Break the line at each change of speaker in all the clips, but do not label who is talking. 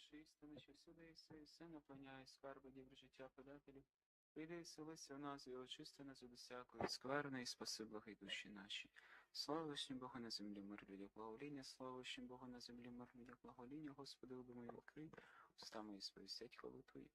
душі істини, що всюди і все наповняє скарби дібр життя подателів. Прийди і селися в нас, і очисти нас від усякої скверни, і спаси благи душі наші. Слава Богу на землі, мир людях благовоління, слава Богу на землі, мир людях благовоління, Господи, любимо мої відкрий, уста мої сповістять хвалу Твою.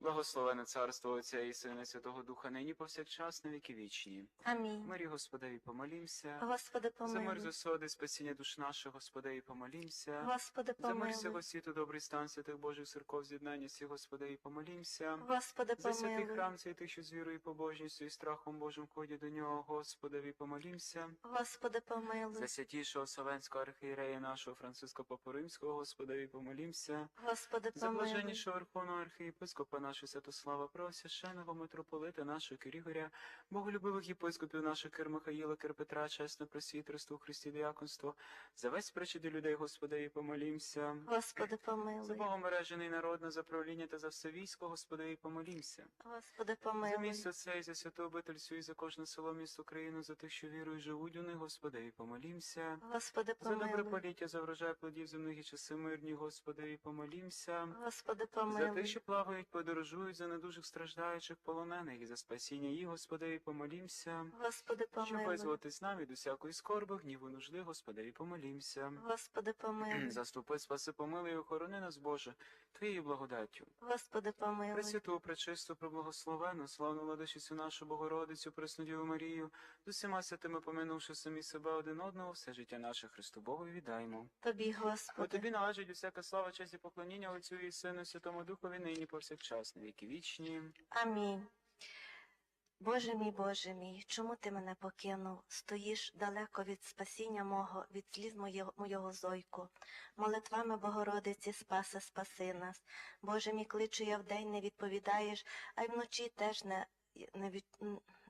Благословене царство Отця і Сина і Святого Духа, нині повсякчас на віки вічні.
Амінь.
Мирі Господеві помолімся.
Господи,
За мир
помилуй.
засоди, спасіння душ наших, Господи, помолімся.
Господи,
За мир всього світу, добрий стан святих Божих церков, з'єднання всі, Господи, помолімся.
Господи, помилуй.
За святий
помилуй.
храм святих, що з вірою і побожністю і страхом Божим ходять до нього, Господи, помолімся.
Господи, помилуй.
За святішого Савенського архієрея нашого Франциска Папу Римського, Господи, помолімся.
Господи, помилуй.
За блаженнішого Верховного архієпископа нашого Святослава, Преосвященого митрополита нашого Кирігоря, боголюбивих єпископів наших Кир Михаїла, Кир Петра, чесне просвітерство у Христі діяконство, за весь причити людей, Господи, і помолімся.
Господи,
За
помилуй.
Богом мережений народ на заправління та за все військо, Господи, і помолімся.
Господи,
За
помилуй.
місто це і за святу обитель всю і за кожне село, місто, країну, за тих, що вірують, живуть у них, Господи, і помолімся.
Господи,
За добре поліття, за врожай плодів земних і часи мирні, Господи, і помолімся.
Господи,
За тих, що плавають, подорожують, за недужих страждаючих полонених, і за спасіння їх, Господи, і помолімся.
Господи,
Щоб
помилуй.
визволитись нам від усякої скорби, гніву, нужди, Господи, помолімся.
Господи, помилуй.
Заступи, спаси, помилуй, і охорони нас, Боже, Твоєю благодаттю.
Господи, помилуй.
Пресвяту, пречисту, преблагословену, славну владичицю нашу Богородицю, Преснодіву Марію, з усіма святими поминувши самі себе один одного, все життя наше Христу Богу віддаймо.
Тобі,
Бо тобі належить усяка слава, честь і поклоніння Отцю і Сину, Святому Духові, нині повсякчас, на віки вічні.
Амінь. Боже мій, Боже мій, чому ти мене покинув? Стоїш далеко від спасіння мого, від сліз моєго, моєго зойку. Молитвами Богородиці Спаса, спаси нас. Боже мій, кличу я вдень, не відповідаєш, а й вночі теж не, не, від,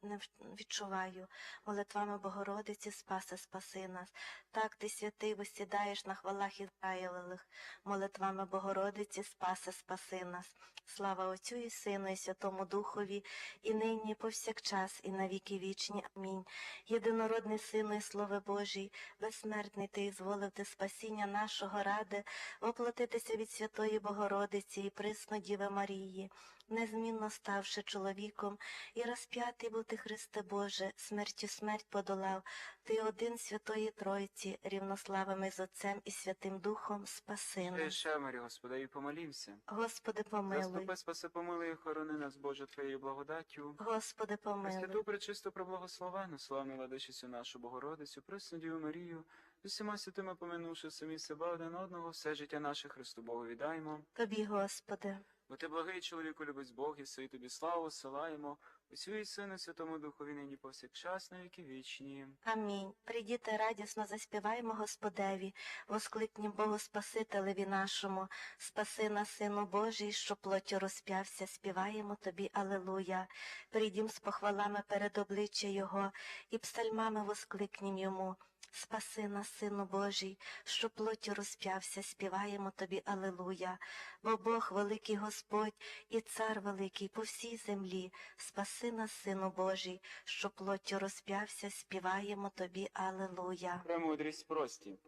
не відчуваю. Молитвами Богородиці спаси, спаси нас. Так ти святий висідаєш на хвалах Ізраїлевих. Молитвами Богородиці спаси, спаси нас. Слава Отцю і Сину, і Святому Духові, і нині, і повсякчас, і на віки вічні. Амінь. Єдинородний Сину і Слово Божий, безсмертний ти зволив ти спасіння нашого ради, воплотитися від Святої Богородиці і присно Діви Марії, незмінно ставши чоловіком, і розп'ятий був ти, Христе Боже, смертю смерть подолав, ти один Святої Тройці, рівнославими з Отцем і Святим Духом, спаси нас.
ще, Марі, Господи, і помолімся.
Господи, помилуй.
Заступи, спаси, помилуй, і охорони нас, Боже, Твоєю благодаттю.
Господи, помилуй.
Пресвяту, пречисту, преблагословену, славну владичицю нашу Богородицю, Преснодію Марію, усіма святими поминувши самі себе один одного, все життя наше Христу Богу віддаємо.
Тобі, Господи.
Бо ти благий чоловіку любить Бог, і сей тобі славу силаємо, усю і Сину, Святому Духові, нині повсякчас, на віки вічні.
Амінь. Прийдіте радісно заспіваємо Господеві, воскликнім Богу Спасителеві нашому, спаси нас, Сину Божий, що плоттю розп'явся, співаємо тобі, Алелуя. Прийдім з похвалами перед обличчя Його, і псальмами воскликнім йому. Спаси нас, Сину Божий, що плоттю розп'явся, співаємо тобі, Алелуя. Бо Бог великий Господь і цар великий по всій землі, спаси нас, Сину Божий, що плоттю розп'явся, співаємо тобі, Алелуя.
Премудрість прості.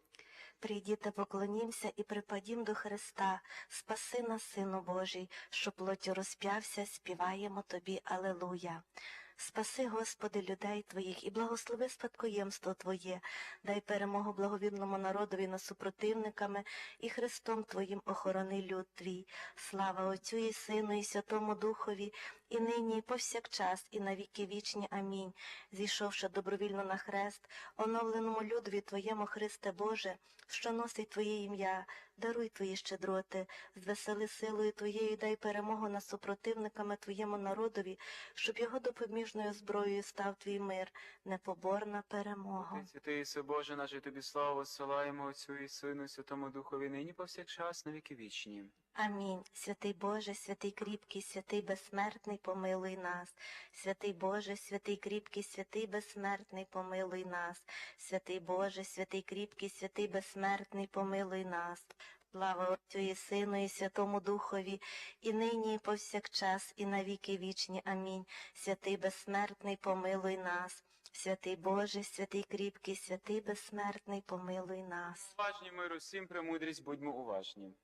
Прийдіте, поклонімся і припадім до Христа, спаси нас, Сину Божий, що плоттю розп'явся, співаємо тобі, Алелуя. Спаси, Господи, людей Твоїх і благослови спадкоємство Твоє, дай перемогу благовірному народові над супротивниками і Христом Твоїм охорони люд Твій. Слава Отцю і Сину, і Святому Духові, і нині, і повсякчас, і на віки вічні. Амінь. Зійшовши добровільно на хрест, оновленому людові Твоєму, Христе Боже, що носить Твоє ім'я, даруй Твої щедроти, звесели силою Твоєю, дай перемогу над супротивниками Твоєму народові, щоб його допоміжною зброєю став Твій мир, непоборна перемога.
Святий Боже, наш і тобі славу силаємо Отцю і Сину, Святому Духові, нині повсякчас, на віки вічні.
Амінь. Святий Боже, святий кріпкий, святий безсмертний, помилуй нас. Святий Боже, святий кріпкий, святий безсмертний, помилуй нас. Святий Боже, святий кріпкий, святий безсмертний, помилуй нас. Слава Отцю і Сину, і Святому Духові, і нині, і повсякчас, і на віки вічні. Амінь. Святий безсмертний, помилуй нас. Святий Боже, святий кріпкий, святий безсмертний, помилуй нас.
Уважні миру всім премудрість, будьмо уважні.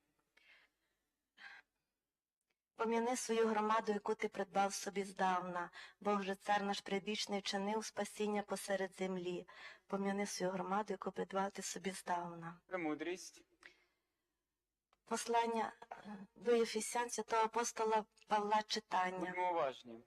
Пом'яни свою громаду, яку ти придбав собі здавна. Бог же цар наш предвічний вчинив спасіння посеред землі. Пом'яни свою громаду, яку придбав ти собі здавна.
Премудрість.
Послання е, до Єфесян святого апостола Павла читання.
Будьмо уважні.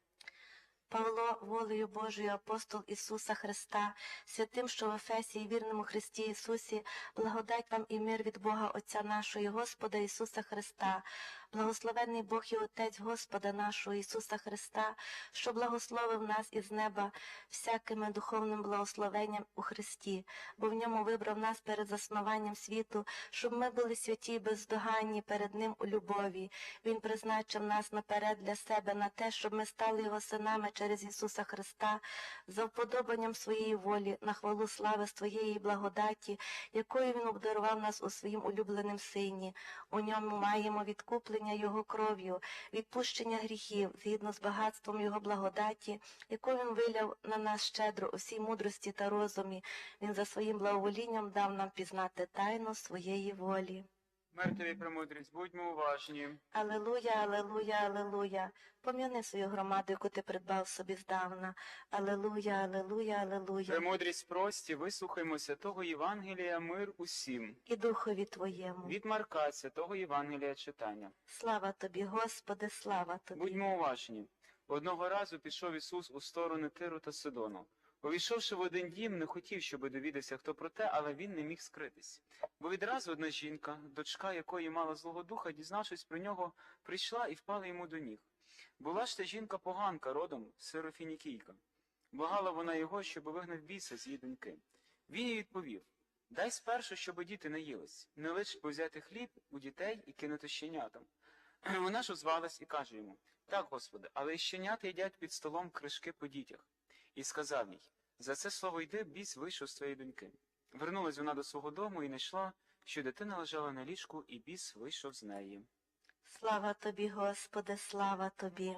Павло, волею Божою, апостол Ісуса Христа, святим, що в Ефесі і вірному Христі Ісусі, благодать вам і мир від Бога Отця нашого і Господа Ісуса Христа, благословенний Бог і Отець Господа нашого Ісуса Христа, що благословив нас із неба всякими духовним благословенням у Христі, бо в ньому вибрав нас перед заснуванням світу, щоб ми були святі і бездоганні перед Ним у любові. Він призначив нас наперед для себе на те, щоб ми стали Його синами через Ісуса Христа, за вподобанням своєї волі, на хвалу слави своєї благодаті, якою Він обдарував нас у своїм улюбленим Сині. У ньому маємо відкуплення Його кров'ю, відпущення гріхів, згідно з багатством Його благодаті, яку Він виляв на нас щедро у всій мудрості та розумі. Він за своїм благоволінням дав нам пізнати тайну своєї волі.
Мертві премудрість, будьмо уважні.
Алелуя, алелуя, алелуя. Пом'яни свою громаду, яку ти придбав собі здавна. Алелуя, алелуя, алелуя.
Премудрість прості, вислухаймо святого Євангелія, мир усім.
І духові твоєму.
Від Марка, святого Євангелія читання.
Слава тобі, Господи, слава тобі.
Будьмо уважні. Одного разу пішов Ісус у сторони Тиру та Сидону. Увійшовши в один дім, не хотів, щоби довідався, хто про те, але він не міг скритись. Бо відразу одна жінка, дочка якої мала злого духа, дізнавшись про нього, прийшла і впала йому до ніг. Була ж та жінка поганка, родом сирофінікійка. Благала вона його, щоб вигнав біса з її доньки. Він їй відповів Дай спершу, щоб діти наїлись, не лиш взяти хліб у дітей і кинути щенятам. Вона ж озвалась і каже йому Так, Господи, але й щенята їдять під столом кришки по дітях. І сказав їй За це слово йди, біс вийшов з твоєї доньки. Вернулась вона до свого дому і знайшла, що дитина лежала на ліжку, і біс вийшов з неї.
Слава тобі, Господи, слава тобі.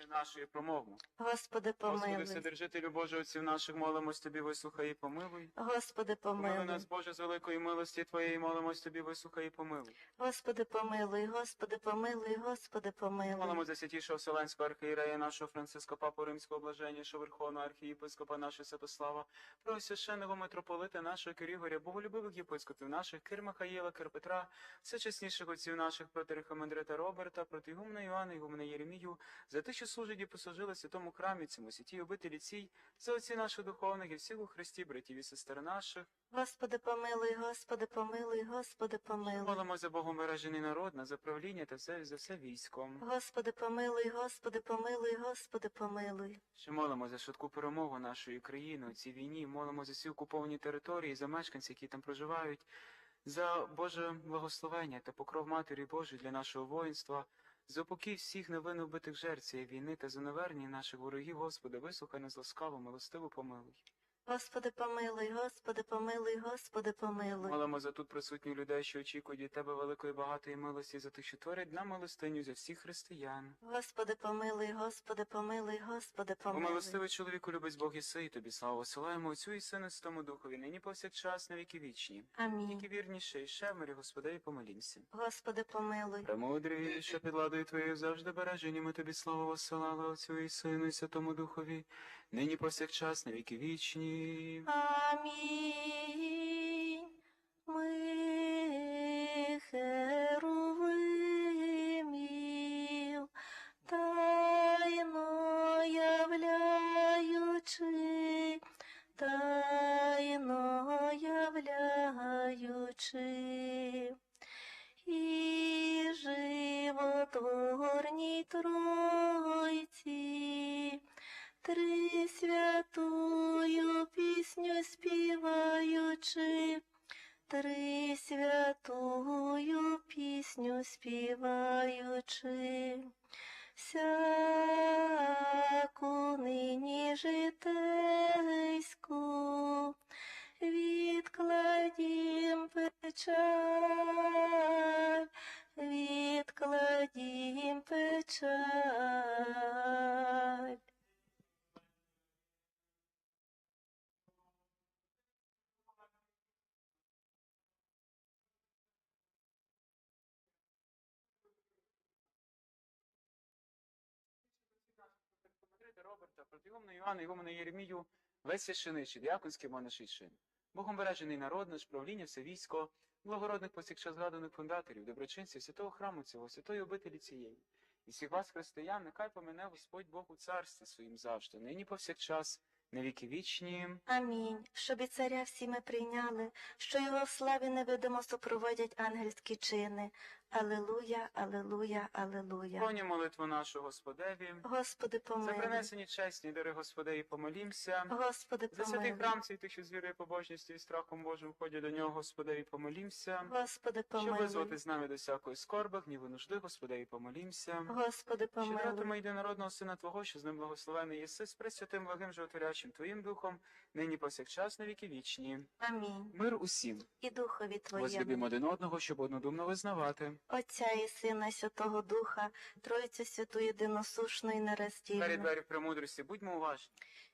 Цієї нашої промову.
Господи,
Господи,
помилуй.
Вседержителю Божий отців наших, молимось тобі, вислухай і помилуй.
Господи,
Помилуй
помилуй.
нас, Боже, з великої милості Твоєї, молимось тобі, вислухай і помилуй.
Господи, помилуй, Господи, помилуй, Господи, помилуй.
Молимо за святішого Вселенського архієрея нашого Франциска Папу Римського блаженнішого Верховного архієпископа нашого Святослава, про священного митрополита нашого Кирігоря, боголюбивих єпископів наших, Кир Михаїла, Кир Петра, всечесніших отців наших, проти Рихамендрита Роберта, проти Ігумна Іоанна, Ігумна Єремію, за те, що служать і послужили святому храмі цьому, святій обителі цій, за отці наших духовних і всіх у Христі, братів і сестер наших.
Господи, помилуй, Господи, помилуй, Господи, помилуй.
Молимо за Богом виражений народ, на заправління та все, за все військом.
Господи, помилуй, Господи, помилуй, Господи, помилуй.
Ще молимо за швидку перемогу нашої країни у цій війні, молимо за всі окуповані території, за мешканців, які там проживають, за Боже благословення та покров Матері Божої для нашого воїнства, за упокій всіх невинно вбитих жертв цієї війни та за наверні наших ворогів, Господи, вислухай нас ласкаво, милостиво помилуй.
Господи, помилуй, Господи, помилуй, Господи, помилуй.
Молимо за тут присутніх людей, що очікують від Тебе великої багатої милості, за тих, що творять на милостиню за всіх християн.
Господи, помилуй, Господи, помилуй, Господи, помилуй.
милостивий чоловіку любить Бог і сей, тобі славу осилаємо Отцю і Сину і Святому Духові, нині повсякчас на віки вічні.
Амінь.
Які вірніше, і ще в мирі, Господи, і помолімся.
Господи, помилуй.
Премудрий, що під ладою Твоєю завжди бережені, ми тобі славу осилали Отцю і Сину і Святому Духові, нині повсякчас на віки вічні.
Амінь. Співаючи, три святую пісню співаючи, всяку нині житейську, відкладім печаль, відкладім печаль.
От Ігумна Іоанна, Ігумна Єремію, весь священичий, діаконський монаший. Богом бережений народ, наш правління, все військо, благородних посікчас згаданих фундаторів, доброчинців, святого храму цього, святої обителі цієї. І всіх вас, християн, нехай помене Господь Бог у царстві своїм завжди, нині повсякчас, на віки вічні.
Амінь. Щоб і царя всі ми прийняли, що його в славі невидимо супроводять ангельські чини. Алелуя, алелуя, алелуя.
Коні молитву нашу Господеві.
Господи,
За принесені чесні дари Господеві помолімся.
Господи,
За святий
помилуй.
храм цей тих, що з вірою, побожністю і страхом Божим входять до нього, Господеві помолімся.
Господи,
Щоб
помилуй.
визвати з нами до всякої скорби, гніву нужди, Господеві помолімся.
Господи, помилуй.
єдинородного Сина Твого, що з ним благословений єси, з пресвятим благим животворячим Твоїм Духом, нині повсякчас на віки вічні.
Амінь.
Мир усім.
І Духові Твоєму.
Возлюбімо один одного, щоб однодумно визнавати.
Отця і Сина, Святого Духа, Тройцю Святу Єдиносушну і
Двері
Перед
двері премудрості, будьмо уважні.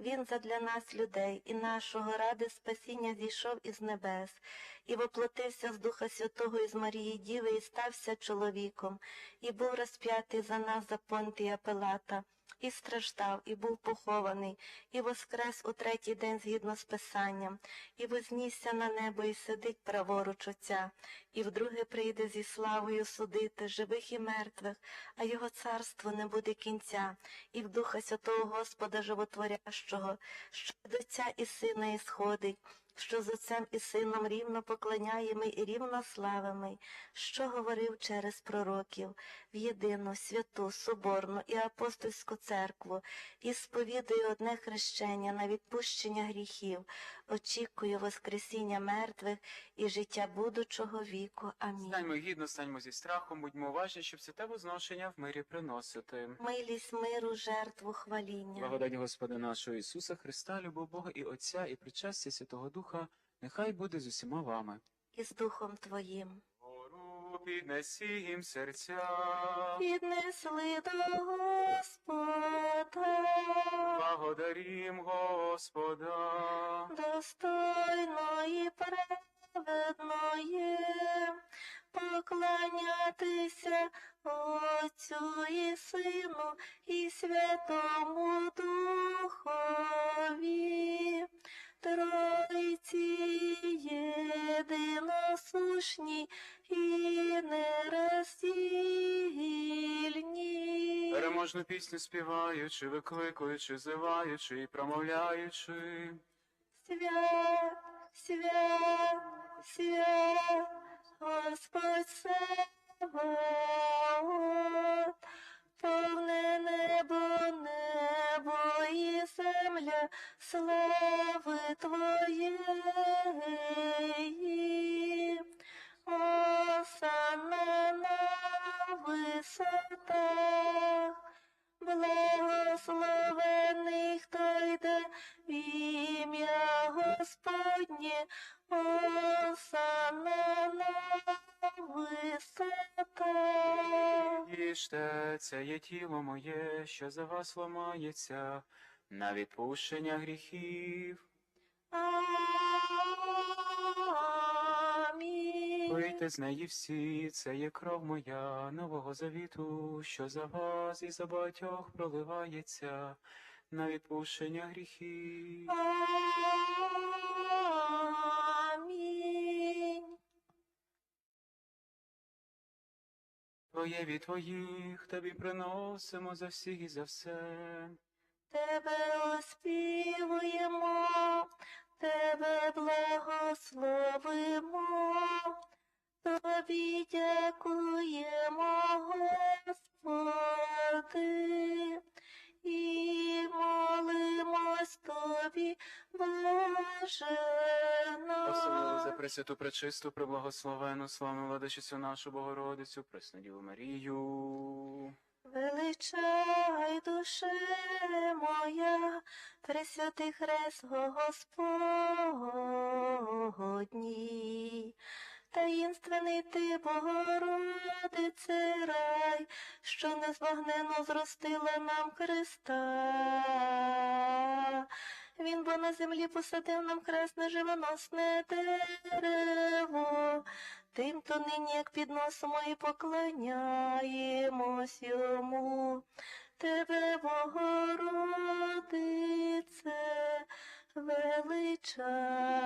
Він задля нас, людей, і нашого ради спасіння зійшов із небес і воплотився з Духа Святого із Марії Діви і стався чоловіком, і був розп'ятий за нас за Понтія Пилата, і страждав, і був похований, і воскрес у третій день згідно з Писанням, і вознісся на небо, і сидить праворуч Отця, і вдруге прийде зі славою судити живих і мертвих, а його царство не буде кінця, і в Духа Святого Господа Животворящого, що від Отця і Сина ісходить, що з Отцем і Сином рівно поклоняємо і рівно славимо, що говорив через пророків, в єдину, святу, соборну і апостольську церкву, і сповідую одне хрещення на відпущення гріхів, очікую Воскресіння мертвих і життя будучого віку. Амінь.
Станьмо гідно, станьмо зі страхом, будьмо уважні, щоб святе возношення в мирі приносити.
Милість миру, жертву, хваління.
Благодать Господа нашого Ісуса Христа, любов Бога і Отця, і причастя Святого Духа, нехай буде з усіма вами.
І з Духом Твоїм.
Гору піднесім серця,
Піднесли до Господа.
благодарім Господа.
достойної праведної, поклонятися Отцю і Сину і Святому Духові, Тройці єдиносушні і нероздільні.
Переможну пісню співаючи, викликуючи, зиваючи і промовляючи.
Свят, свят, свят, Господь Саваот, повне небо, небо і земля, слави Твоєї. Осанна на висотах, Благословений, хто йде в ім'я Господнє, Осанна на висотах.
Їжте, це є тіло моє, що за вас ламається, на відпущення гріхів.
Амінь.
Пийте з неї всі, це є кров моя нового завіту, що за вас і за багатьох проливається на відпущення гріхів.
Амінь.
Твоє від твоїх тобі приносимо за всіх і за все.
Тебе оспівуємо, Тебе благословимо, Тобі дякуємо, Господи, і молимось Тобі, Боже
Просили за пресвяту пречисту, преблагословену, славну владичицю нашу Богородицю, Преснодіву Марію.
Величай душе моя, Пресвятий хрест Господній. Таїнственний ти, Богородице, рай, що незбагненно зростила нам Христа. Він бо на землі посадив нам хресне живоносне дерево, тим то нині, як підносимо і поклоняємось йому. Тебе, Богородице, величаємо.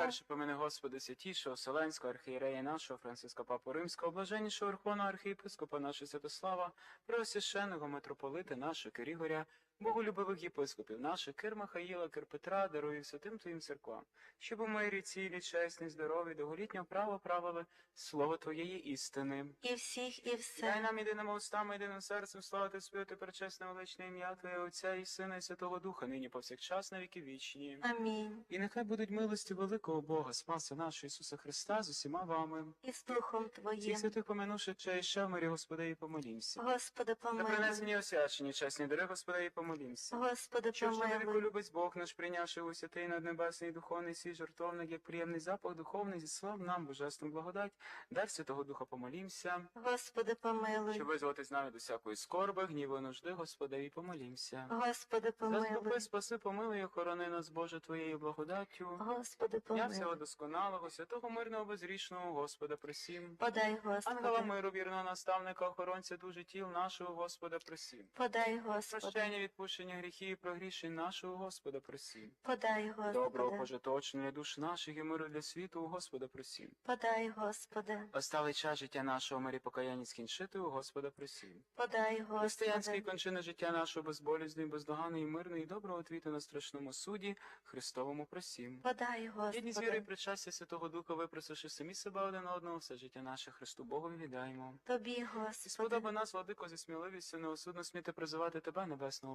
Перше помини Господи святішого Вселенського архієрея нашого Франциска Папу Римського, блаженнішого Верховного архієпископа нашого Святослава, преосвященного митрополита нашого Кирігоря, боголюбивих єпископів наших, Кир Михаїла, Кир Петра, даруй святим Твоїм церквам, щоб у мирі цілі, чесні, здорові, довголітнього права правили слово Твоєї істини.
І всіх, і
Дай
все.
нам єдиними устами, єдиним серцем славити співати пречесне величне ім'я Твоє Отця і Сина і Святого Духа, нині повсякчас на віки вічні.
Амінь.
І нехай будуть милості великого Бога, Спаса нашого Ісуса Христа з усіма вами.
І з Духом
Всіх
Твоїм.
святих поминувши ще і ще в мирі Господи, і помолімся.
Господи, помилуй.
принесені освячені, чесні дари, Господи, і помолімся.
Господи,
Щоб ж велико
помилуй.
любить Бог наш, прийнявши у святий наднебесний духовний свій жертовник, як приємний запах духовний, зіслав нам божественну благодать. Дай Святого Духа помолімся.
Господи, помилуй.
Щоб визвати з нами до всякої скорби, гніву і нужди, Господи, і помолімся.
Господи, помилуй.
спаси, помилуй, охорони нас, Боже, Твоєю благодаттю.
Господи,
Я всього
помилуй.
досконалого, святого мирного безрічного Господа просім.
Подай,
Ангела
Господи.
миру, вірного наставника, охоронця дуже тіл нашого Господа просім.
Подай, Господи.
Прощення, відпущення гріхів і прогрішень нашого Господа просім.
Подай,
Доброго
Господи.
пожиточення душ наших і миру для світу у Господа просім.
Подай, Господи.
Осталий час життя нашого мирі покаяння скінчити у Господа просім.
Подай, Господи.
кончини життя нашого безболізний, бездоганий, мирний і доброго твіту на страшному суді Христовому просім.
Подай,
Єдні з віри і
Господи.
причастя Святого Духа, випросивши самі себе один одного, все життя наше Христу Богу віддаємо.
Тобі, Господи.
сподоби нас, владико, зі сміливістю неосудно сміти призивати Тебе, Небесного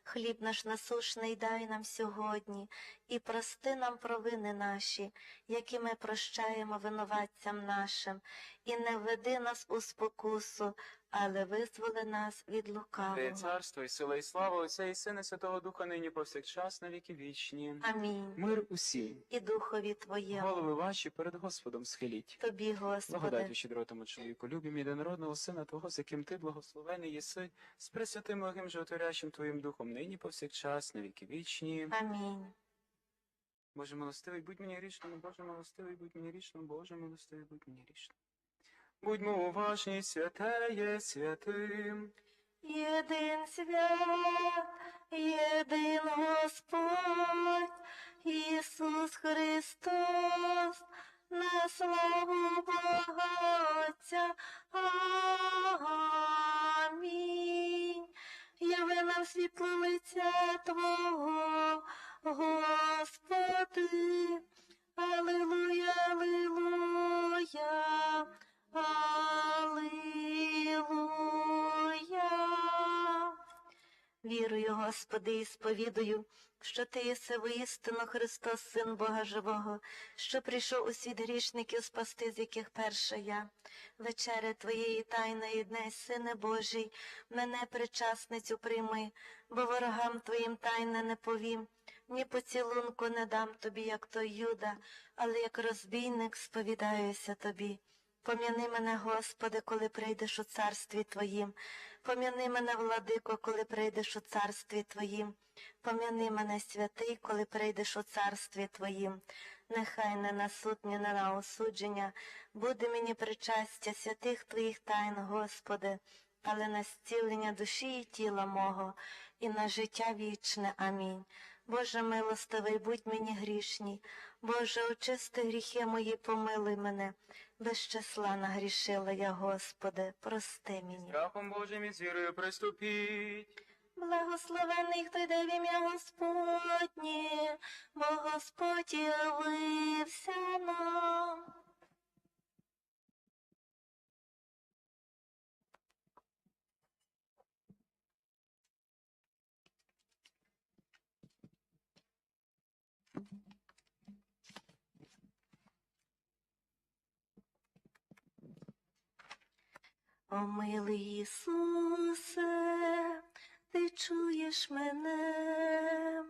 Хліб наш насушний дай нам сьогодні, і прости нам провини наші, які ми прощаємо винуватцям нашим, і не введи нас у спокусу, але визволи нас від
Твоє
лукавого.
царство і сила і слава Отця і Сина Святого Духа нині повсякчас на віки вічні.
Амінь.
Мир усім.
І духові Твоєму.
Голови ваші перед Господом схиліть.
Тобі, Господи.
Благодаттю щедротому чоловіку, любім єдинородного Сина Твого, з яким Ти благословений єси, з пресвятим благим животворящим Твоїм Духом, нині повсякчас на віки вічні.
Амінь.
Боже милостивий, будь мені грішним, Боже милостивий, будь мені грішним, Боже милостивий, будь мені грішним. Будьмо уважні, святеє святим.
Єдин свят, єдин Господь, Ісус Христос, на славу Бога Отця. Амінь. Яви нам світло лиця Твого, Господи. Аллилуйя, аллилуйя, аллилуйя. Вірую, Господи, і сповідую, що Ти єси воістину Христос, Син Бога Живого, що прийшов у світ грішників спасти, з яких перша я. Вечеря Твоєї тайної дне, Сине Божий, мене причасницю прийми, бо ворогам Твоїм тайне не повім, ні поцілунку не дам Тобі, як той Юда, але як розбійник сповідаюся Тобі. Пом'яни мене, Господи, коли прийдеш у царстві Твоїм. Пом'яни мене, владико, коли прийдеш у царстві Твоїм. Пом'яни мене, святий, коли прийдеш у царстві Твоїм. Нехай не на суд, ні не на осудження буде мені причастя святих Твоїх тайн, Господи, але на зцілення душі і тіла мого, і на життя вічне. Амінь. Боже милостивий, будь мені грішній. Боже, очисти гріхи мої, помилуй мене. Без числа нагрішила я, Господи, прости мені.
Страхом Божим і з вірою приступіть.
Благословений, хто йде в ім'я Господнє, бо Господь явився нам. О милий Ісусе, ти чуєш мене,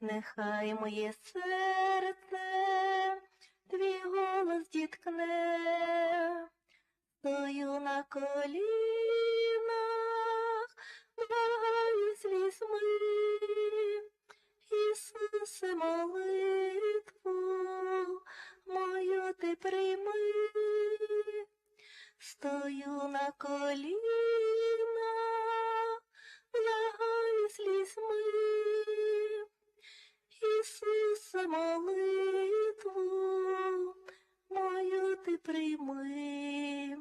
нехай моє серце твій голос діткне, стою на колінах, благаю слізьми, Ісусе, молитву мою ти прийми. Стою на колінах, благаю слізьми, Ісусе, молитву мою ти прийми.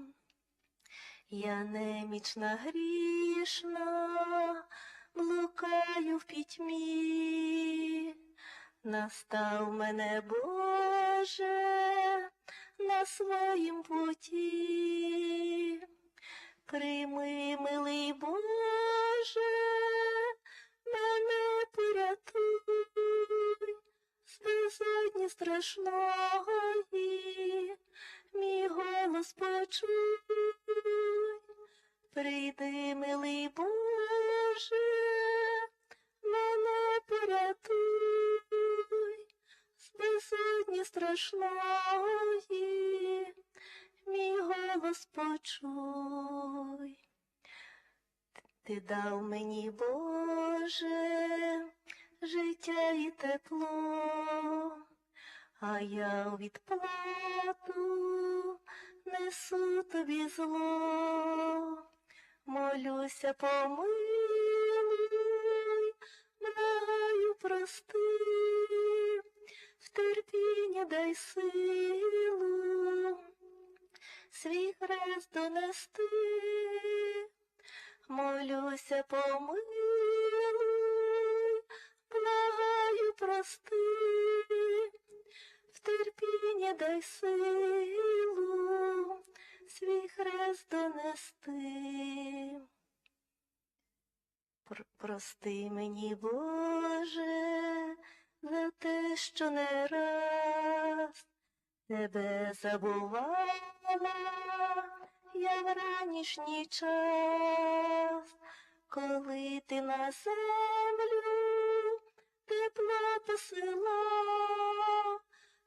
Я немічна грішна, блукаю в пітьмі, настав мене на своїм путі. Прийми, милий Боже, мене порятуй, з безодні страшної, мій голос почуй. Прийди, милий Боже, мене порятуй, з безодні страшної, голос почуй. Ти дав мені, Боже, життя і тепло, а я у відплату несу тобі зло. Молюся, помилуй, благаю, прости, в терпіння дай силу, свій хрест донести. Молюся, помилуй, благаю, прости, в терпіння дай силу, свій хрест донести. Пр- Прости мені, Боже, за те, що не раз тебе забувала я в ранішній час, коли ти на землю тепло посилав,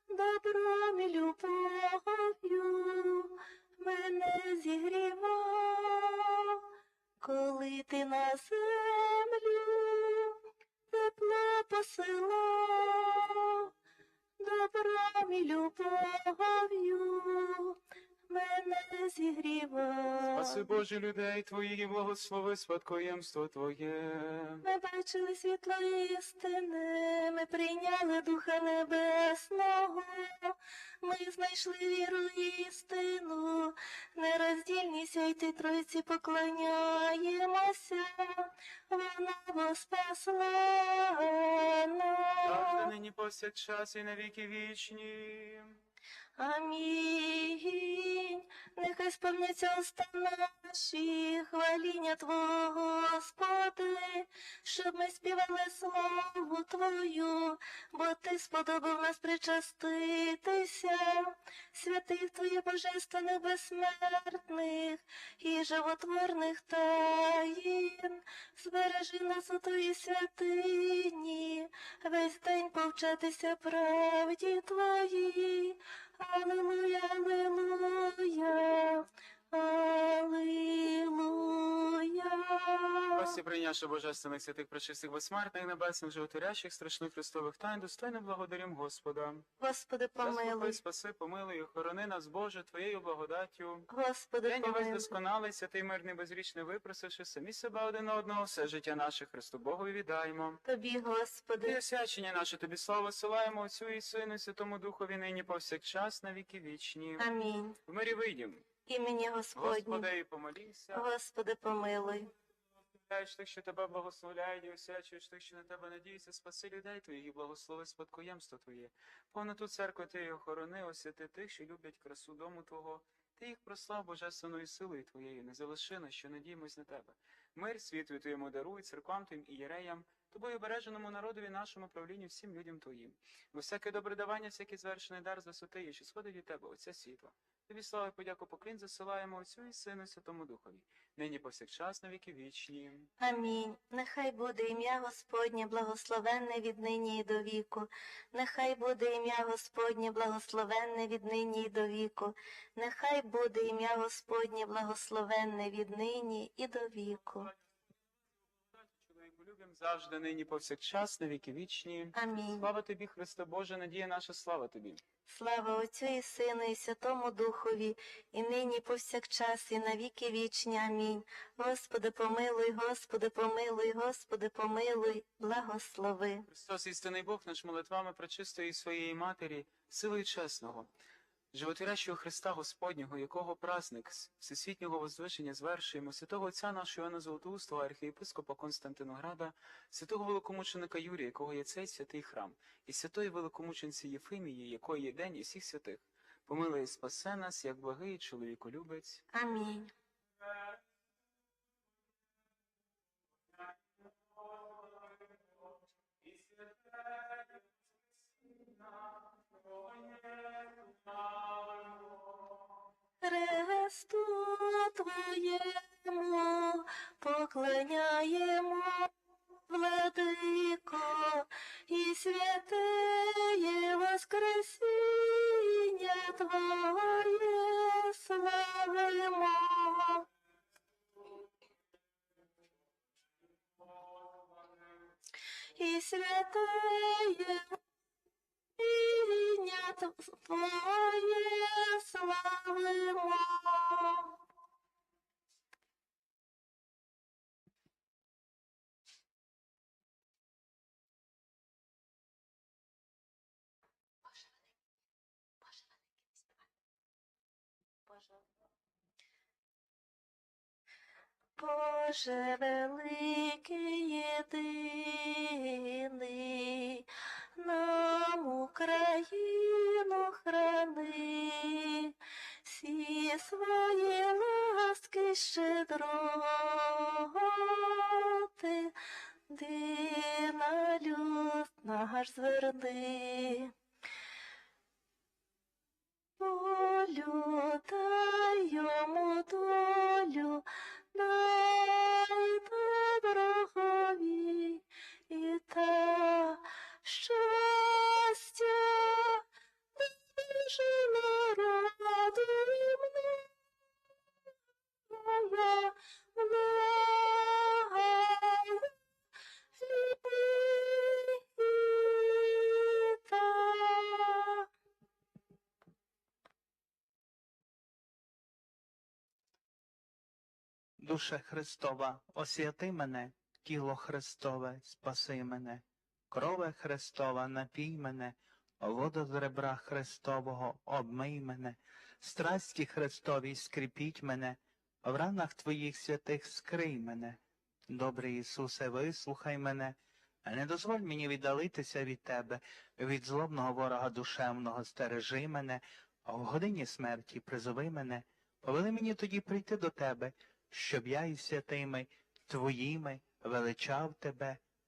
добром і любов'ю мене зігрівав, коли ти на землю тепло посилав, добром і любов'ю мене зігрівав.
Спаси Боже людей твоїх і благослови спадкоємство Твоє.
Ми бачили світло істини, ми прийняли Духа Небесного, ми знайшли віру і істину, нероздільні святі Тройці поклоняємося, вона спасла,
Завжди нині повсякчас і на віки вічні.
Амінь. Нехай сповняться уста наші, хваління Твого, Господи, щоб ми співали славу Твою, бо Ти сподобав нас причаститися, святих Твоїх божественних безсмертних і животворних таїн, збережи нас у Твоїй святині, весь день повчатися правді Твоїй. Аллилуйя, аллилуйя, аллилуйя.
Прийнявши божественних святих пречистих безсмертних небесних животворящих страшних Христових тайн, достойно благодарим Господа.
Господи, помилуй,
спаси, помилуй, охорони нас, Боже, Твоєю благодаттю.
Господи,
День і весь досконалий, святий мирний безрічний випросивши самі себе один одного, все життя наше Христу Богові віддаємо.
Тобі,
Ти
Господи,
освячення наше, тобі славу силаємо Отцю і Сину, і Святому Духові нині повсякчас на віки вічні.
амінь.
В мирі вийдім.
Імені Господні.
Господи, і.
Господи, помилуй.
Благословляєш тих, що тебе благословляють, і освячуєш тих, що на тебе надіються, спаси людей твоїх, і благослови спадкоємство Твоє. Повноту церкви Ти охорони, освяти тих, що люблять красу дому Твого. Ти їх прослав божественною силою Твоєю, не залиши нас, що надіємось на Тебе. Мир світу Твоєму даруй, церквам Твоїм і єреям, Тобою береженому народові нашому правлінню всім людям Твоїм. Бо всяке добре давання, всякий звершений дар з висоти, є, що сходить від Тебе, Отця світла. Тобі слава і подяку поклін засилаємо Отцю і Сину Святому Духові, нині повсякчас на віки вічні.
Амінь. Нехай буде ім'я Господнє благословенне від нині і до віку. Нехай буде ім'я Господнє благословенне від нині і до віку. Нехай буде ім'я Господнє благословенне від нині і до віку.
Завжди, нині повсякчас на віки вічні.
Амінь.
Слава тобі, Христе Боже, надія наша, слава тобі.
Слава Отцю і Сину і Святому Духові, і нині повсякчас, і на віки вічні. Амінь. Господи, помилуй, Господи, помилуй, Господи, помилуй, благослови.
Христос, істинний Бог, наш молитвами пречистої своєї Матері, силою чесного, животворящого Христа Господнього, якого праздник всесвітнього возвишення звершуємо, святого Отця нашого Іоанна Золотоустого, архієпископа Константинограда, святого великомученика Юрія, якого є цей святий храм, і святої великомученці Єфимії, якої є день і всіх святих. Помилуй і спасе нас, як благий чоловіколюбець.
Амінь. Хресту Твоєму поклоняємо, владико, і святеє Воскресіння Твоє славимо. І святеє Воскресіння Твоє славимо. Боже великий єдиний, Україну храни, всі свої ласки щедроти, ти на люд наш зверни. Волю дай йому долю, дай доброгові і та щастя многая, многая літа.
Душе Христова, освяти мене, тіло Христове, спаси мене, крове Христова, напій мене, вода з ребра Христового, обмий мене, страсті Христові скріпіть мене, в ранах Твоїх святих скрий мене. Добрий Ісусе, вислухай мене, не дозволь мені віддалитися від Тебе, від злобного ворога душевного стережи мене, а в годині смерті призови мене, повели мені тоді прийти до Тебе, щоб я із святими Твоїми величав Тебе